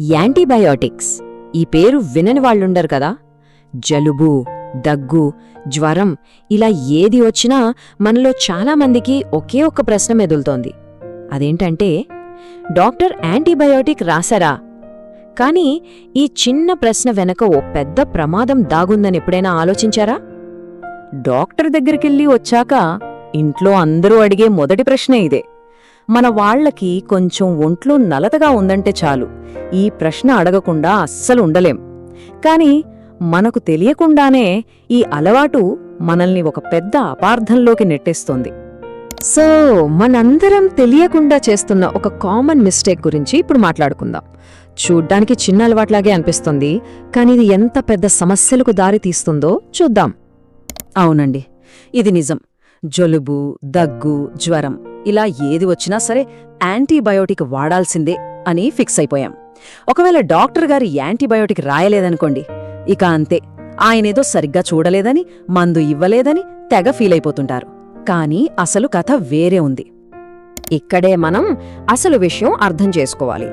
Antibiotics. ఈ పేరు వినని వాళ్ళుండరు కదా. జలుబు దగ్గు జ్వరం ఇలా ఏది వచ్చినా మనలో చాలామందికి ఒకే ఒక్క ప్రశ్న మెదులుతోంది. అదేంటంటే డాక్టర్ యాంటీబయాటిక్ రాశారా? కానీ ఈ చిన్న ప్రశ్న వెనక ఓ పెద్ద ప్రమాదం దాగుందని ఎప్పుడైనా ఆలోచించారా? డాక్టర్ దగ్గరికెళ్ళి వచ్చాక ఇంట్లో అందరూ అడిగే మొదటి ప్రశ్నే ఇదే. మన వాళ్ళకి కొంచెం ఒంట్లో నలతగా ఉందంటే చాలు. ఈ ప్రశ్న అడగకుండా అస్సలు ఉండలేం. కాని మనకు తెలియకుండానే ఈ అలవాటు మనల్ని ఒక పెద్ద అపార్థంలోకి నెట్టేస్తోంది. సో మనందరం తెలియకుండా చేస్తున్న ఒక కామన్ మిస్టేక్ గురించి ఇప్పుడు మాట్లాడుకుందాం. చూడ్డానికి చిన్న అలవాట్లాగే అనిపిస్తుంది కానీ ఇది ఎంత పెద్ద సమస్యలకు దారి తీస్తుందో చూద్దాం. అవునండి ఇది నిజం. జలుబు దగ్గు జ్వరం. ఇలా ఏది వచ్చినా సరే యాంటీబయోటిక్ వాడాల్సిందే అని ఫిక్స్ అయిపోయాం. ఒకవేళ డాక్టర్ గారి యాంటీబయోటిక్ రాయలేదనుకోండి ఇక అంతే. ఆయనేదో సరిగ్గా చూడలేదని మందు ఇవ్వలేదని తెగ ఫీల్ అయిపోతుంటారు. కానీ అసలు కథ వేరే ఉంది. ఇక్కడే మనం అసలు విషయం అర్థం చేసుకోవాలి.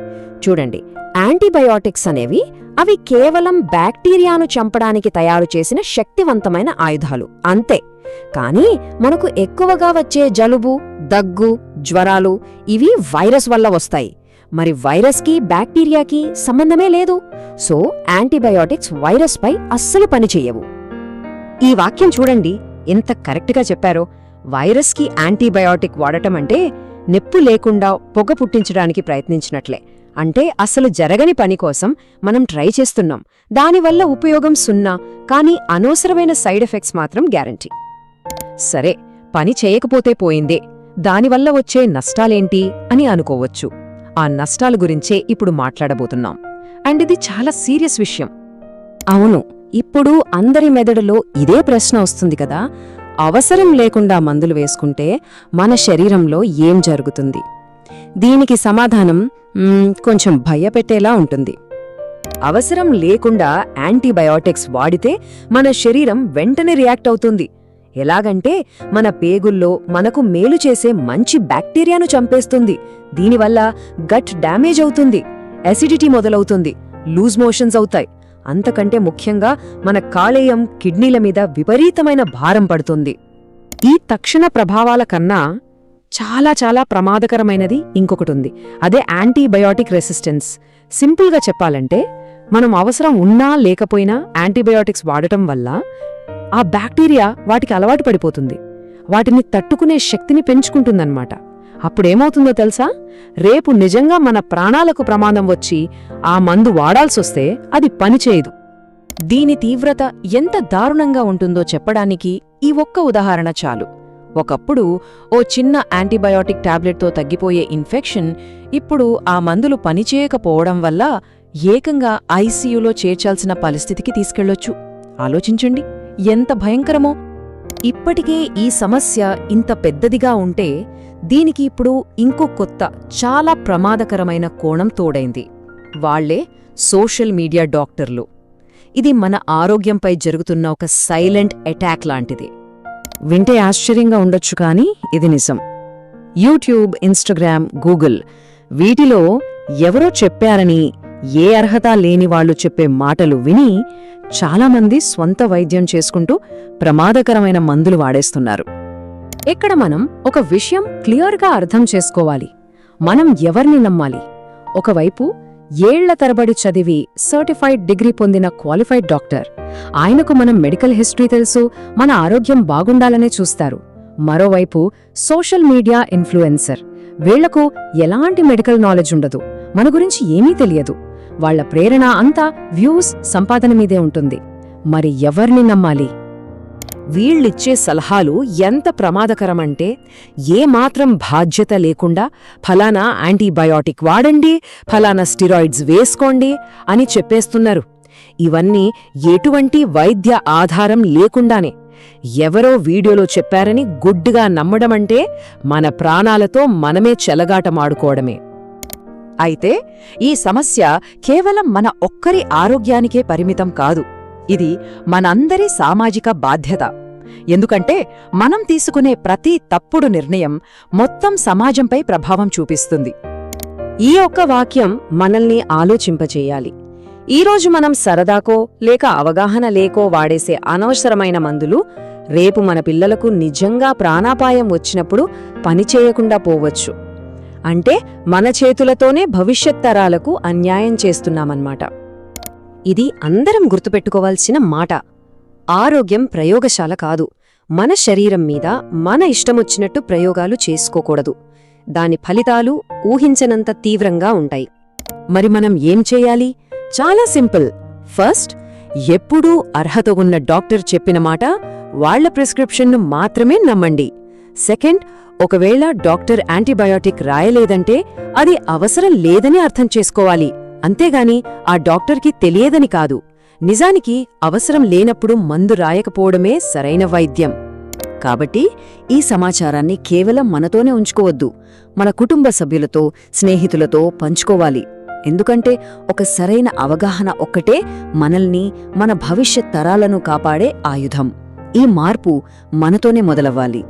చూడండి యాంటీబయోటిక్స్ అనేవి అవి కేవలం బ్యాక్టీరియాను చంపడానికి తయారు చేసిన శక్తివంతమైన ఆయుధాలు. అంతే. కానీ మనకు ఎక్కువగా వచ్చే జలుబు దగ్గు జ్వరాలు ఇవి వైరస్ వల్ల వస్తాయి. మరి వైరస్కి బ్యాక్టీరియాకి సంబంధమే లేదు. సో యాంటీబయాటిక్స్ వైరస్పై అస్సలు పనిచేయవు ఈ వాక్యం చూడండి. ఎంత కరెక్ట్గా చెప్పారో. వైరస్కి యాంటీబయాటిక్ వాడటం అంటే నెప్పు లేకుండా పొగ పుట్టించడానికి ప్రయత్నించినట్లే. అంటే అసలు జరగని పని కోసం మనం ట్రై చేస్తున్నాం. దానివల్ల ఉపయోగం సున్నా కానీ అనవసరమైన సైడ్ ఎఫెక్ట్స్ మాత్రం గ్యారంటీ. సరే పని చేయకపోతే పోయిందే. దానివల్ల వచ్చే నష్టాలేంటి అని అనుకోవచ్చు. ఆ నష్టాల గురించే ఇప్పుడు మాట్లాడబోతున్నాం. అండ్ ఇది చాలా సీరియస్ విషయం. అవును ఇప్పుడు అందరి మెదడులో ఇదే ప్రశ్న వస్తుంది కదా. అవసరం లేకుండా మందులు వేసుకుంటే మన శరీరంలో ఏం జరుగుతుంది? దీనికి సమాధానం కొంచెం భయపెట్టేలా ఉంటుంది. అవసరం లేకుండా యాంటీబయాటిక్స్ వాడితే మన శరీరం వెంటనే రియాక్ట్ అవుతుంది. ఎలాగంటే మన పేగుల్లో మనకు మేలు చేసే మంచి బ్యాక్టీరియాను చంపేస్తుంది. దీనివల్ల గట్ డ్యామేజ్ అవుతుంది అసిడిటీ మొదలవుతుంది లూజ్ మోషన్స్ అవుతాయి. అంతకంటే ముఖ్యంగా మన కాలేయం కిడ్నీల మీద విపరీతమైన భారం పడుతుంది. ఈ తక్షణ ప్రభావాల కన్నా చాలా చాలా ప్రమాదకరమైనది ఇంకొకటి ఉంది అదే యాంటీబయాటిక్ రెసిస్టెన్స్. సింపుల్గా చెప్పాలంటే మనం అవసరం ఉన్నా లేకపోయినా యాంటీబయాటిక్స్ వాడటం వల్ల ఆ బ్యాక్టీరియా వాటికి అలవాటు పడిపోతుంది. వాటిని తట్టుకునే శక్తిని పెంచుకుంటుందన్నమాట. అప్పుడేమవుతుందో తెలుసా? రేపు నిజంగా మన ప్రాణాలకు ప్రమాదం వచ్చి ఆ మందు వాడాల్సొస్తే అది పనిచేయదు దీని తీవ్రత ఎంత దారుణంగా ఉంటుందో చెప్పడానికి ఈ ఒక్క ఉదాహరణ చాలు. ఒకప్పుడు ఓ చిన్న యాంటీబయాటిక్ టాబ్లెట్తో తగ్గిపోయే ఇన్ఫెక్షన్ ఇప్పుడు ఆ మందులు పనిచేయకపోవడం వల్ల ఏకంగా ఐసీయూలో చేర్చాల్సిన పరిస్థితికి తీసుకెళ్ళొచ్చు ఆలోచించండి ఎంత భయంకరమో. ఇప్పటికే ఈ సమస్య ఇంత పెద్దదిగా ఉంటే దీనికి ఇప్పుడు ఇంకో కొత్త చాలా ప్రమాదకరమైన కోణం తోడైంది. వాళ్ళే సోషల్ మీడియా డాక్టర్లు. ఇది మన ఆరోగ్యంపై జరుగుతున్న ఒక సైలెంట్ అటాక్ లాంటిది. వింటే ఆశ్చర్యంగా ఉండొచ్చు కానీ ఇది నిజం. యూట్యూబ్ ఇన్స్టాగ్రామ్ గూగుల్ వీటిలో ఎవరో చెప్పారని ఏ అర్హత లేని వాళ్ళు చెప్పే మాటలు విని చాలామంది స్వంత వైద్యం చేసుకుంటూ ప్రమాదకరమైన మందులు వాడేస్తున్నారు. ఇక్కడ మనం ఒక విషయం క్లియర్గా అర్థం చేసుకోవాలి. మనం ఎవర్ని నమ్మాలి? ఒకవైపు ఏళ్ళ తరబడి చదివి సర్టిఫైడ్ డిగ్రీ పొందిన క్వాలిఫైడ్ డాక్టర్ ఆయనకు మనం మెడికల్ హిస్టరీ తెలుసు మన ఆరోగ్యం బాగుండాలనే చూస్తారు. మరోవైపు సోషల్ మీడియా ఇన్ఫ్లుయెన్సర్ వీళ్ళకు ఎలాంటి మెడికల్ నాలెడ్జ్ ఉండదు మన గురించి ఏమీ తెలియదు. వాళ్ళ ప్రేరణ అంతా వ్యూస్ సంపాదన మీదే ఉంటుంది. మరి ఎవర్ని నమ్మాలి? వీళ్ళిచ్చే సలహాలు ఎంత ప్రమాదకరమంటే ఏమాత్రం బాధ్యత లేకుండా ఫలానా యాంటీబయాటిక్ వాడండి ఫలానా స్టిరాయిడ్స్ వేసుకోండి అని చెప్పేస్తున్నారు. ఇవన్నీ ఎటువంటి వైద్య ఆధారం లేకుండానే. ఎవరో వీడియోలో చెప్పారని గుడ్డుగా నమ్మడమంటే మన ప్రాణాలతో మనమే చెలగాటమాడుకోవడమే. అయితే ఈ సమస్య కేవలం మన ఒక్కరి ఆరోగ్యానికే పరిమితం కాదు. ఇది మనందరి సామాజిక బాధ్యత. ఎందుకంటే మనం తీసుకునే ప్రతి తప్పుడు నిర్ణయం మొత్తం సమాజంపై ప్రభావం చూపిస్తుంది. ఈ ఒక్క వాక్యం మనల్ని ఆలోచింపచేయాలి ఈరోజు మనం సరదాకో లేక అవగాహన లేకో వాడేసే అనవసరమైన మందులు రేపు మన పిల్లలకు నిజంగా ప్రాణాపాయం వచ్చినప్పుడు పనిచేయకుండా పోవచ్చు. అంటే మన చేతులతోనే భవిష్యత్ తరాలకు అన్యాయం చేస్తున్నామన్నమాట. ఇది అందరం గుర్తుపెట్టుకోవాల్సిన మాట. ఆరోగ్యం ప్రయోగశాల కాదు. మన శరీరం మీద మన ఇష్టమొచ్చినట్టు ప్రయోగాలు చేసుకోకూడదు. దాని ఫలితాలు ఊహించనంత తీవ్రంగా ఉంటాయి. మరి మనం ఏం చేయాలి? చాలా సింపుల్. ఫస్ట్ ఎప్పుడూ అర్హత ఉన్న డాక్టర్ చెప్పిన మాట వాళ్ళ ప్రిస్క్రిప్షన్ను మాత్రమే నమ్మండి. సెకండ్ ఒకవేళ డాక్టర్ యాంటీబయాటిక్ రాయలేదంటే అది అవసరం లేదని అర్థం చేసుకోవాలి. అంతేగాని ఆ డాక్టర్కి తెలియదని కాదు. నిజానికి అవసరం లేనప్పుడు మందు రాయకపోవడమే సరైన వైద్యం. కాబట్టి ఈ సమాచారాన్ని కేవలం మనతోనే ఉంచుకోవద్దు. మన కుటుంబ సభ్యులతో స్నేహితులతో పంచుకోవాలి. ఎందుకంటే ఒక సరైన అవగాహన ఒక్కటే మనల్ని మన భవిష్యత్ తరాలను కాపాడే ఆయుధం. ఈ మార్పు మనతోనే మొదలవ్వాలి.